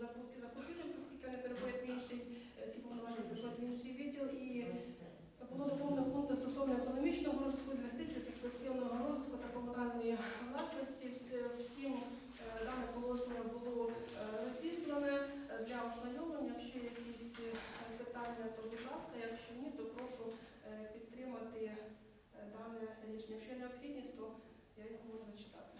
закупівлі, оскільки вони переходять в інший е, ці повноваження переходять в інший відділ. І було доповнено пункти стосовно економічного розвитку, інвестицій, перспективного розвитку та комунальної власності. Всім е, дане положення було е, розіслане для ознайомлення. Якщо якісь питання, то будь ласка, якщо ні, то прошу підтримати дане рішення. Якщо є необхідність, то я його можу зачитати.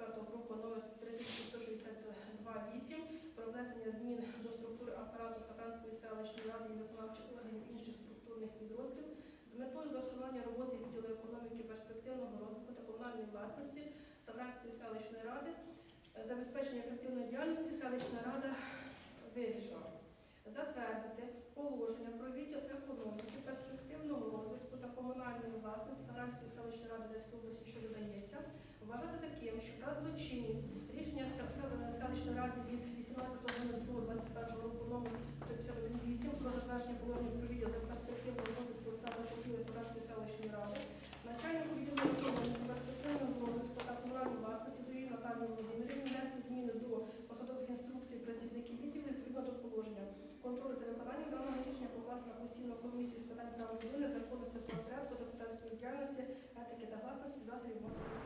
26.08.25 року номер 3162.8 про внесення змін до структури апарату Саранської селищної ради і виконавчих органів інших структурних підрозділів з метою вдосконалення роботи відділу економіки, перспективного розвитку та комунальної власності Савранської селищної ради, забезпечення ефективної діяльності селищна рада вирішила затвердити положення про відділ економіки, перспективного розвитку та комунальної власності Савранської селищної ради Одеської області, що додається, вважати таким, що втратило чинність рішення сел- сел- селищної ради від 18.02.21 року номер 151.8 про затвердження положення про відділ за перспективного розвитку та закупівлі Савранської селищної ради, начальнику відділу економіки, перспективного розвитку та комунальної власності до її Наталії Володимирівни внести зміни до посадових інструкцій працівників відділу відповідно до положення. Контроль за виконанням даного рішення покласти на постійну комісію з питань прав людини, законності порядку, депутатської діяльності, етики та власності засобів масової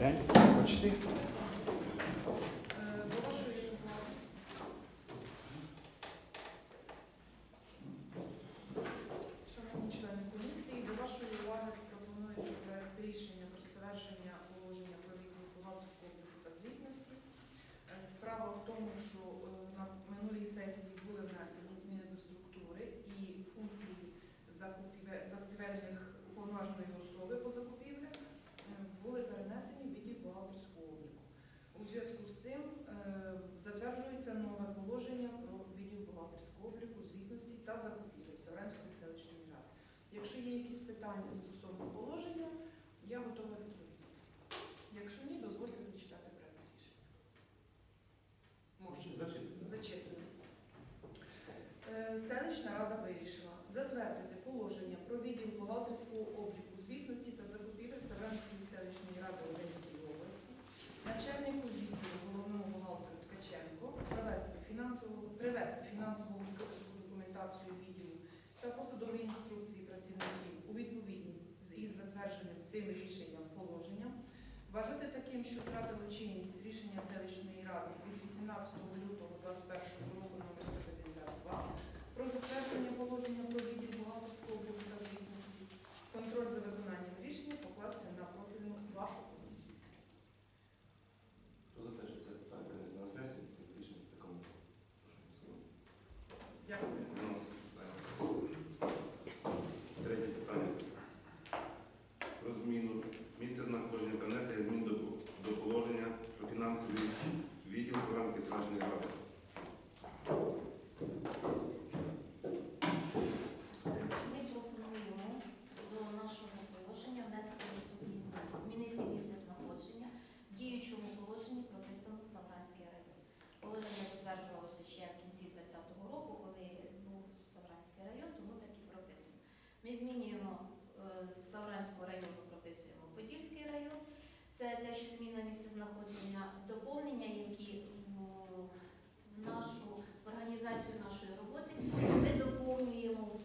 Amen. Watch this. Якісь питання стосовно положення, я готова відповісти. Якщо ні, дозвольте зачитати проект рішення. Можна. Зачитую. Е, Селищна рада вирішила затвердити положення про відділ бухгалтерського обліку звітності та закупівель Савранської селищної ради Одеської області, начальнику відділу головному бухгалтеру Ткаченко провести фінансову, привести фінансову господарську документацію відділу та посадові інструкції працівників у відповідність з- із затвердженим цим рішенням положенням, вважати таким, що втратило чинність рішення ради від 18 лютого 2021 року номер 152 про затвердження положення про відділ бухгалтерського обліку та звітності, контроль за виконанням рішення покласти на профільну вашу комісію. Хто за те, що це питання винести на сесію, то рішення в такому. Прошу голосувати. Дякую. Виноситься питання на сесію. Третє питання. Про зміну місця знаходження та внесення змін до, до положення про фінансовий відділ Саранської селищної ради. Ми пропонуємо до нашого положення внести наступні зміни. Змінити місце знаходження. В діючому положенні прописано Савранський район. Положення затверджувалося ще в кінці 2020 року, коли був Савранський район, тому так і прописано. Ми змінюємо е, з Савранського району, прописуємо Подільський район. Це те, що зміна місця знаходження, доповнення, які в, нашу в організацію нашої роботи ми доповнюємо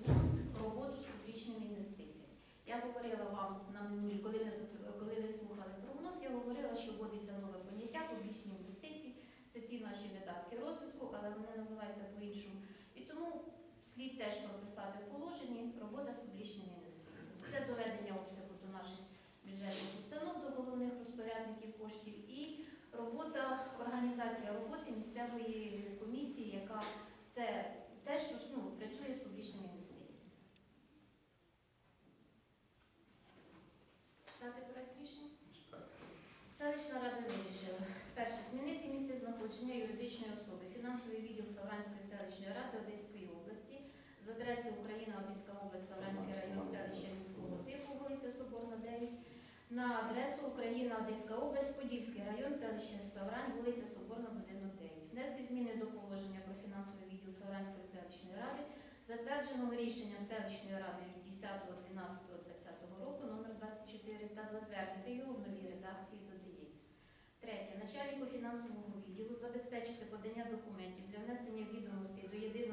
роботу з публічними інвестиціями. Я говорила вам на минулі, коли ми коли ви слухали прогноз, я говорила, що вводиться нове поняття публічні інвестиції. Це ці наші видатки розвитку, але вони називаються по-іншому. І тому слід теж прописати в положенні робота з публічними інвестиціями. Це доведення обсягу до наших бюджетних установ, до головних розпорядників коштів і робота, організація роботи місцевої комісії, яка це теж ну, працює з публічними інвестиціями. Читати проект рішення? Селищна рада вирішила. Перше, змінити місце знаходження юридичної особи, фінансовий відділ Савранської селищної ради Одеської області з адреси Україна, Одеська область, Савранський район, селище міського типу, вулиця Соборна, 9, на адресу Україна, Одеська область, Подільський район, селище Саврань, вулиця Соборна, будинок 9. Внести зміни до положення про фінансовий відділ Савранської селищної ради, затвердженого рішенням селищної ради від 10.12.2020 року номер 24 та затвердити його в новій редакції додається. Третє. Начальнику фінансового відділу забезпечити подання документів для внесення відомостей до єдиного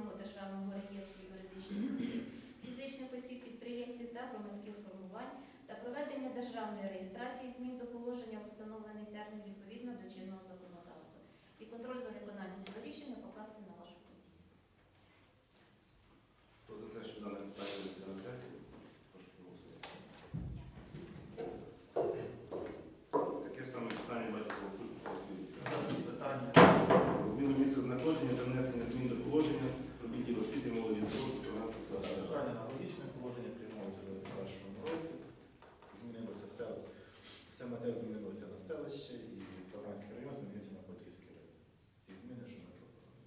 та громадських формувань та проведення державної реєстрації змін до положення в установлений термін відповідно до чинного законодавства. І контроль за виконанням цього рішення покласти на вашу комісію. Хто за те, що дане питання винести на сесію? Прошу голосувати. Таке ж саме питання бачите у тут Питання. Зміну місця знаходження та внесення змін до положення про відділ освіти молоді спорту Савранської селищної ради. Питання аналогічне, положення приймалося в 2021 році. Змінилося сел. Саме змінилося на селище і Славянський район змінився на Потрійський район. Всі зміни, що ми пропонуємо.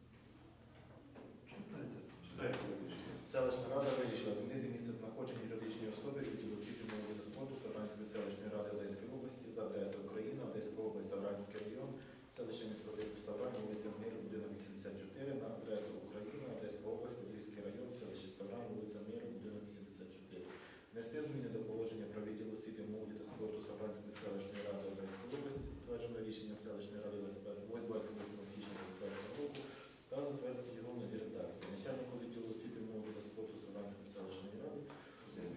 Читайте політичні. Селищна рада вирішила змінити місце знаходження юридичної особи відділ освіти молоді та спорту Савранської селищної ради Одеської області за адресою Україна, Одеська область, Савранський район, селище міського типу Саврань, вулиця Миру, будинок 84, на адресу Україна, Одеська область, Подільський район, селище Саврань, вулиця Миру, будинок 84. Внести зміни до положення про відділ освіти молоді та спорту Савранської селищної ради Одеської області, затверджене рішенням селищної ради 28 січня 2021 року, та затвердити його в новій редакції. Начальнику відділу освіти молоді та спорту Савранської селищної ради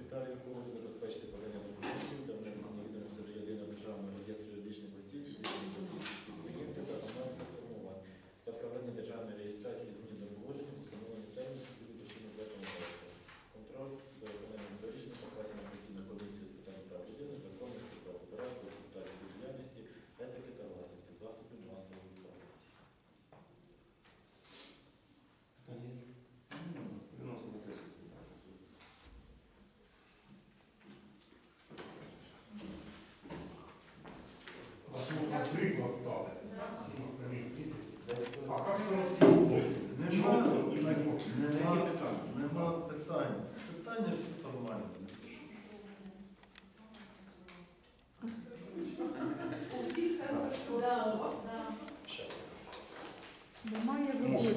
Віталію Ковалю забезпечити подання документів для внесення відомостей до єдиного державного реєстру юридичних осіб, фізичних осіб, підприємців та громадських формувань та проведення державної реєстрації змін до положення, встановлені термін відповідно до чинного законодавства. Контроль за виконанням цього рішення покласти на постійну комісію з питань прав людини, законності, правопорядку, депутатської діяльності, етики та власності засобів масової інформації. Питання є? Виносимо на сесію. Вас Всі остальні тисячі. Десь А как 47 хлопців? Нема, нема, нема питань. Питання всі формальні. У всіх сенсах слова. Немає виборів.